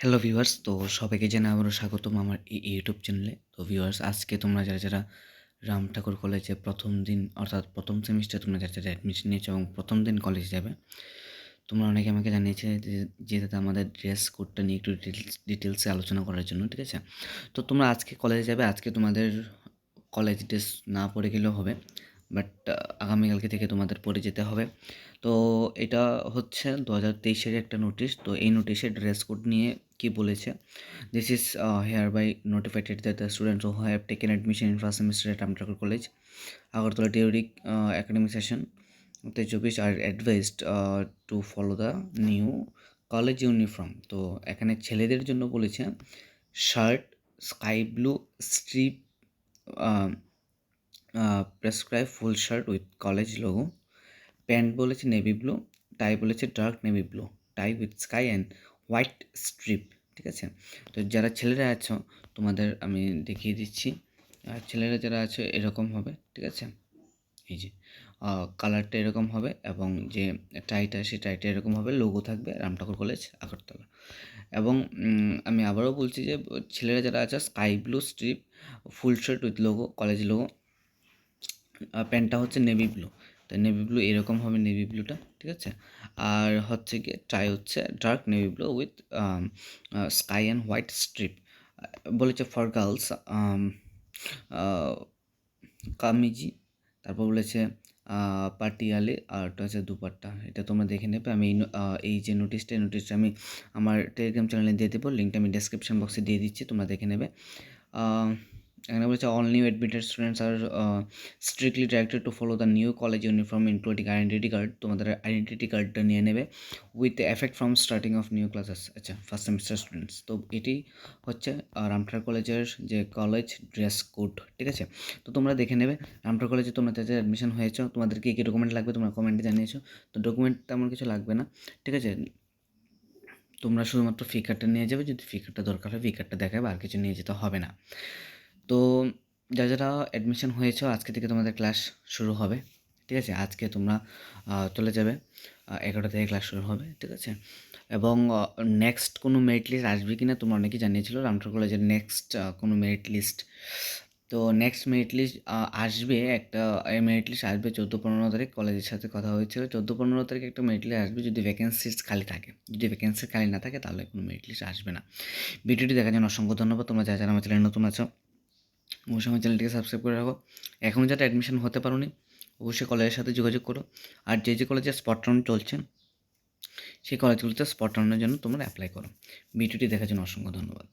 Hello viewers তো সবাইকে জানাই আবারও স্বাগতম আমার এই ইউটিউব চ্যানেলে তো ভিউয়ার্স আজকে তোমরা যারা যারা রাম ঠাকুর কলেজে প্রথম দিন, অর্থাৎ প্রথম সেমিস্টার তোমরা যারা যারা অ্যাডমিশন নিয়েছো এবং প্রথম দিন কলেজ যাবে, তোমরা অনেকে আমাকে জানিয়েছে যে দাদা আমাদের ড্রেস কোডটা নিয়ে একটু ডিটেলস ডিটেলসে আলোচনা করার জন্য, ঠিক আছে? তো তোমরা আজকে কলেজে যাবে, আজকে তোমাদের কলেজ ড্রেস না পড়ে গেলেও হবে বাট আগামীকালকে থেকে তোমাদের পরে যেতে হবে। তো এটা হচ্ছে দু হাজার তেইশের একটা নোটিশ তো এই নোটিশের ড্রেস কোড নিয়ে কি বলেছে? This is hereby notified that the student who have taken admission in first semester at Ramthakur college Agartala during academic session তে চব্বিশ আর advised to follow the new college uniform তো এখানে ছেলেদের জন্য বলেছে shirt sky blue stripe prescribe full shirt with college logo pant বলেছে navy blue tie বলেছে dark navy blue tie with sky and white stripe, ঠিক আছে? তো যারা ছেলেরা আছো, তোমাদের আমি দেখিয়ে দিচ্ছি। আর ছেলেরা যারা আছে, এরকম হবে, ঠিক আছে? এই যে কালারটা এরকম হবে এবং যে টাইটা সেই টাইটা এরকম হবে, লোগো থাকবে, রামঠাকুর কলেজ, আগরতলা। এবং আমি আবারও বলছি যে, ছেলেরা যারা আছে, sky blue stripe, full shirt with logo, college logo প্যান্টটা হচ্ছে নেভি ব্লু তো নেভি ব্লু এরকম হবে নেভি ব্লুটা ঠিক আছে? আর হচ্ছে গিয়ে টাই হচ্ছে dark navy blue with sky and white stripe বলেছে ফর গার্লস কামিজি, তারপর বলেছে পাটিয়ালে আর ওটা হচ্ছে দুপাট্টা। এটা তোমরা দেখে নেবে। আমি এই যে নোটিশটা এই নোটিশটা আমি আমার টেলিগ্রাম চ্যানেলে দিয়ে দেবো। লিঙ্কটা আমি ডেসক্রিপশন বক্সে দিয়ে দিচ্ছি, তোমরা দেখে নেবে। এখানে বলেছে all new admitted students are strictly directed to follow the new college uniform including identity card তোমাদের আইডেন্টিটি কার্ডটা নিয়ে নেবে with effect from starting of new classes আচ্ছা ফার্স্ট সেমিস্টার স্টুডেন্টস তো এটি হচ্ছে রামঠার কলেজের যে কলেজ ড্রেস কোড ঠিক আছে? তো তোমরা দেখে নেবে রামঠার কলেজে তোমরা যাতে অ্যাডমিশন হয়েছো, তোমাদের কী কী ডকুমেন্ট লাগবে তোমরা কমেন্টে জানিয়েছো, তো ডকুমেন্ট তেমন কিছু লাগবে না, ঠিক আছে? তোমরা শুধুমাত্র ফি কার্ডটা নিয়ে যাবে, যদি ফি কার্ডটা দরকার হয় ফি কার্ডটা দেখাবে, আর কিছু নিয়ে যেতে হবে না। তো যা যারা অ্যাডমিশন হয়েছ, আজকে থেকে তোমাদের ক্লাস শুরু হবে, ঠিক আছে? আজকে তোমরা চলে যাবে এগারোটা থেকে ক্লাস শুরু হবে, ঠিক আছে? এবং নেক্সট কোনো মেরিট লিস্ট আসবে কি না তোমরা অনেকেই জানিয়েছিল রামঠাকুর কলেজের নেক্সট কোনো মেরিট লিস্ট তো নেক্সট মেরিট লিস্ট আসবে একটা মেরিট লিস্ট আসবে চোদ্দ পনেরো তারিখ, কলেজের সাথে কথা হয়েছিল। চোদ্দ পনেরো তারিখ একটা মেরিট লিস্ট আসবে, যদি ভ্যাকেন্সি খালি থাকে। যদি ভ্যাকেন্সি খালি না থাকে, তাহলে কোনো মেরিট লিস্ট আসবে না। ভিডিওটি দেখার জন্য অসংখ্য ধন্যবাদ। তোমরা যারা যারা আমার চ্যানেল নতুন আছো অবশ্যই আমার চ্যানেলটিকে সাবস্ক্রাইব করে রাখো। এখনও যারা অ্যাডমিশন হতে পারো নি অবশ্যই কলেজের সাথে যোগাযোগ করো। আর যে যে কলেজে স্পট রাউন্ড চলছে, সেই কলেজগুলোতে স্পট রাউন্ডের জন্য তোমরা অ্যাপ্লাই করো। ভিডিওটি দেখার জন্য অসংখ্য ধন্যবাদ।